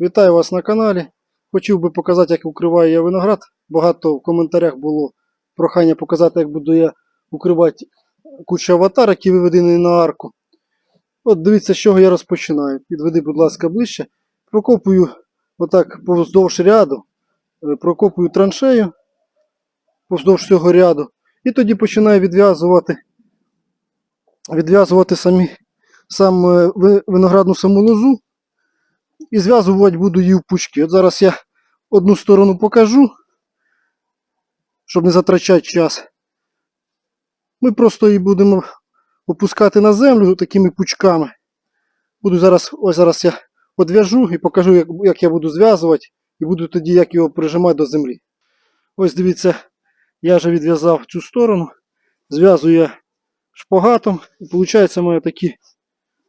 Вітаю вас на каналі. Хотів би показати, як укриваю я виноград. Багато в коментарях було прохання показати, як буду я укривати кучу аватар, які виведені на арку. От дивіться, з чого я розпочинаю. Підведи, будь ласка, ближче. Прокопую отак повздовж ряду, е, прокопую траншею повздовж цього ряду. І тоді починаю відв'язувати, відв'язувати самі, сам е, виноградну саму лозу і зв'язувати буду її в пучки. От зараз я одну сторону покажу, щоб не затрачати час. Ми просто її будемо опускати на землю такими пучками. Буду зараз, ось зараз я одв'яжу і покажу, як, як я буду зв'язувати, і буду тоді як його прижимати до землі. Ось дивіться, я вже відв'язав цю сторону, зв'язую я шпагатом, і виходить у такі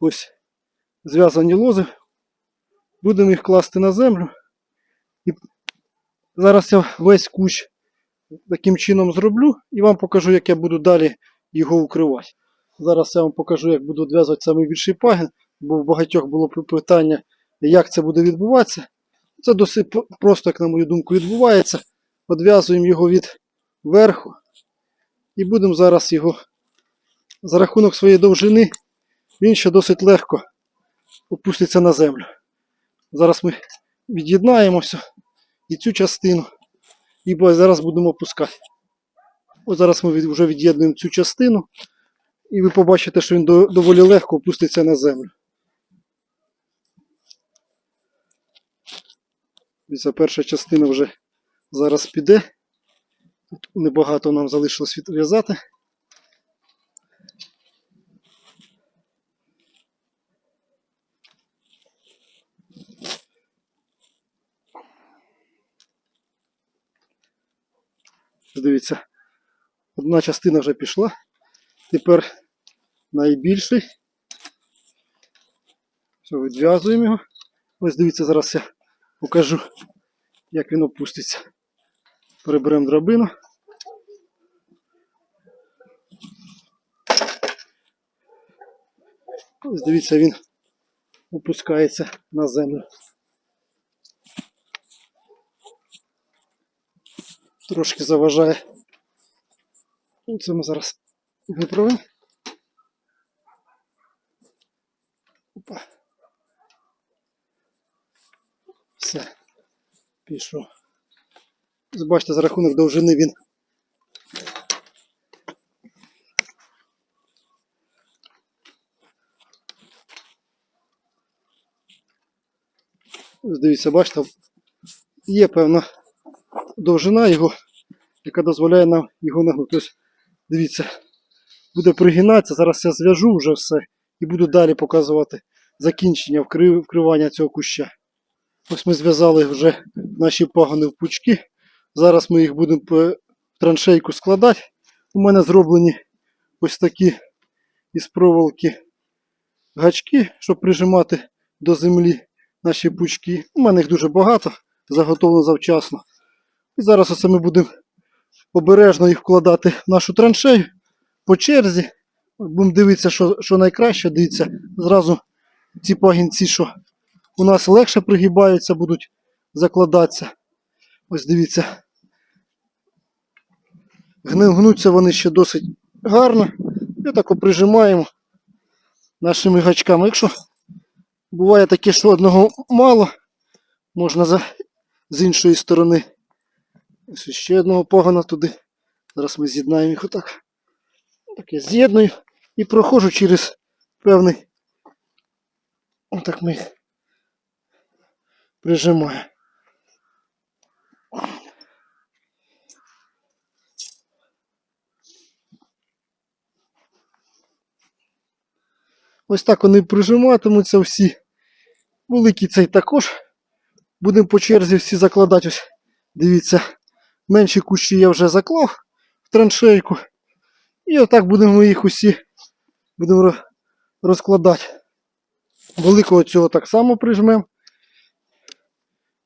ось зв'язані лози. Будемо їх класти на землю. І зараз я весь кущ таким чином зроблю і вам покажу, як я буду далі його укривати. Зараз я вам покажу, як буду відв'язувати самий більший пагін, бо в багатьох було питання, як це буде відбуватися. Це досить просто, як на мою думку, відбувається. Одв'язуємо його від верху і будемо зараз його за рахунок своєї довжини, він ще досить легко опуститься на землю. Зараз ми від'єднаємося і цю частину, і зараз будемо опускати. Ось зараз ми вже від'єднуємо цю частину, і ви побачите, що він доволі легко опуститься на землю. Ця перша частина вже зараз піде. Тут небагато нам залишилось відв'язати. Дивіться, одна частина вже пішла. Тепер найбільший. Все, відв'язуємо його. Ось дивіться, зараз я покажу, як він опуститься. Переберемо драбину. Ось дивіться, він опускається на землю. Трошки заважає. Ну, Це ми зараз виправимо. Опа. Все. Пішов. Бачите, за рахунок довжини він. Ось дивіться, бачите, є певна довжина його, яка дозволяє нам його нагнути. Ось дивіться, буде пригинатися. Зараз я зв'яжу вже все і буду далі показувати закінчення вкривання цього куща. Ось ми зв'язали вже наші пагони в пучки. Зараз ми їх будемо по траншейку складати. У мене зроблені ось такі із проволоки гачки, щоб прижимати до землі наші пучки. У мене їх дуже багато, заготовлено завчасно. І зараз оце ми будемо обережно їх вкладати в нашу траншею по черзі. Будемо дивитися, що, що найкраще. Дивіться, зразу ці пагінці, що у нас легше пригибаються, будуть закладатися. Ось дивіться. Гнуться вони ще досить гарно. І так прижимаємо нашими гачками. Якщо буває таке, що одного мало, можна за, з іншої сторони. Ось ще одного погана туди. Зараз ми з'єднаємо їх отак. Так я з'єдную і проходжу через певний. Отак ми їх прижимаємо. Ось так вони прижиматимуться всі. Великий цей також. Будемо по черзі всі закладати. Ось дивіться, менші кущі я вже заклав в траншейку. І отак будемо їх усі будемо розкладати. Великого цього так само прижмемо.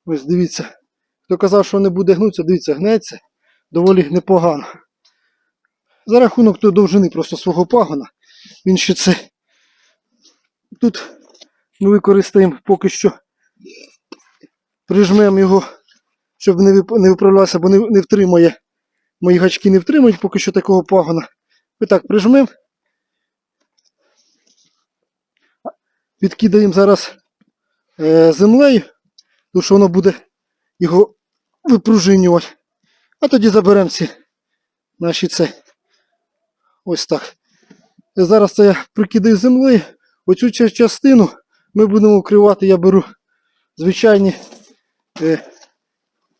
Ось дивіться. Хто казав, що не буде гнутися, дивіться, гнеться доволі непогано. За рахунок тої довжини просто свого пагона. Він ще це. Тут ми використаємо поки що прижмемо його, щоб не, не виправлявся, бо не, не втримає. Мої гачки не втримають поки що такого пагона. Ми так прижмемо. Підкидаємо зараз е, землею, тому що воно буде його випружинювати. А тоді заберемо ці наші це. Ось так. І зараз це я прикидаю землею. Оцю частину ми будемо вкривати, я беру звичайні е,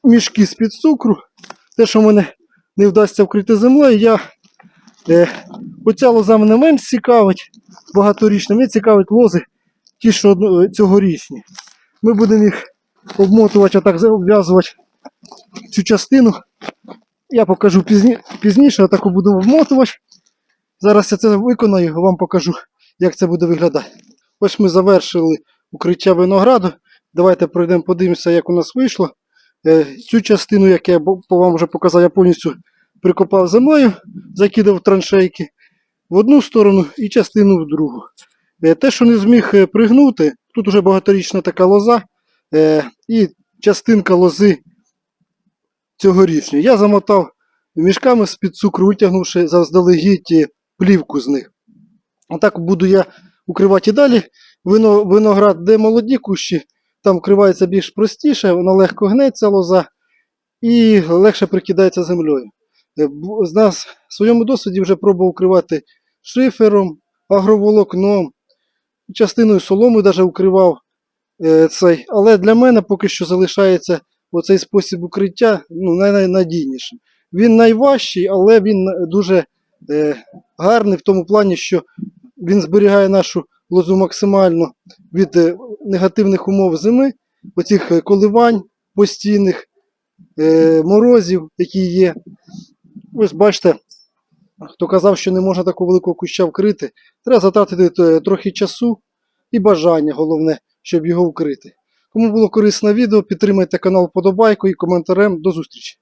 мішки з-під цукру. Те, що мене не вдасться вкрити землею, я е, оця лоза мене менш цікавить, багаторічна, мене цікавить лози, ті, що одно- цьогорічні. Ми будемо їх обмотувати, отак обв'язувати цю частину. Я покажу пізні, пізніше, отаку буду обмотувати. Зараз я це виконаю, вам покажу, як це буде виглядати. Ось ми завершили укриття винограду. Давайте пройдемо, подивимося, як у нас вийшло. Е, Цю частину, як я вам вже показав, я повністю прикопав землею, закидав траншейки в одну сторону і частину в другу. Е, Те, що не зміг е, пригнути, тут вже багаторічна така лоза і частинка лози цьогорічня. Я замотав мішками з-під цукру, витягнувши заздалегідь плівку з них. Отак буду я укривати і далі. Виноград, де молоді кущі, там вкривається більш простіше, воно легко гнеться лоза і легше прикидається землею. Е, З нас в своєму досвіді вже пробував укривати шифером, агроволокном, частиною соломи навіть укривав е, цей. Але для мене поки що залишається оцей спосіб укриття ну, найнадійнішим. Він найважчий, але він дуже е, гарний в тому плані, що він зберігає нашу лозу максимально від е, негативних умов зими, оцих е, коливань постійних, е, морозів, які є. Ось бачите, хто казав, що не можна такого великого куща вкрити, треба затратити трохи часу і бажання, головне, щоб його вкрити. Кому було корисне відео, підтримайте канал вподобайкою і коментарем. До зустрічі!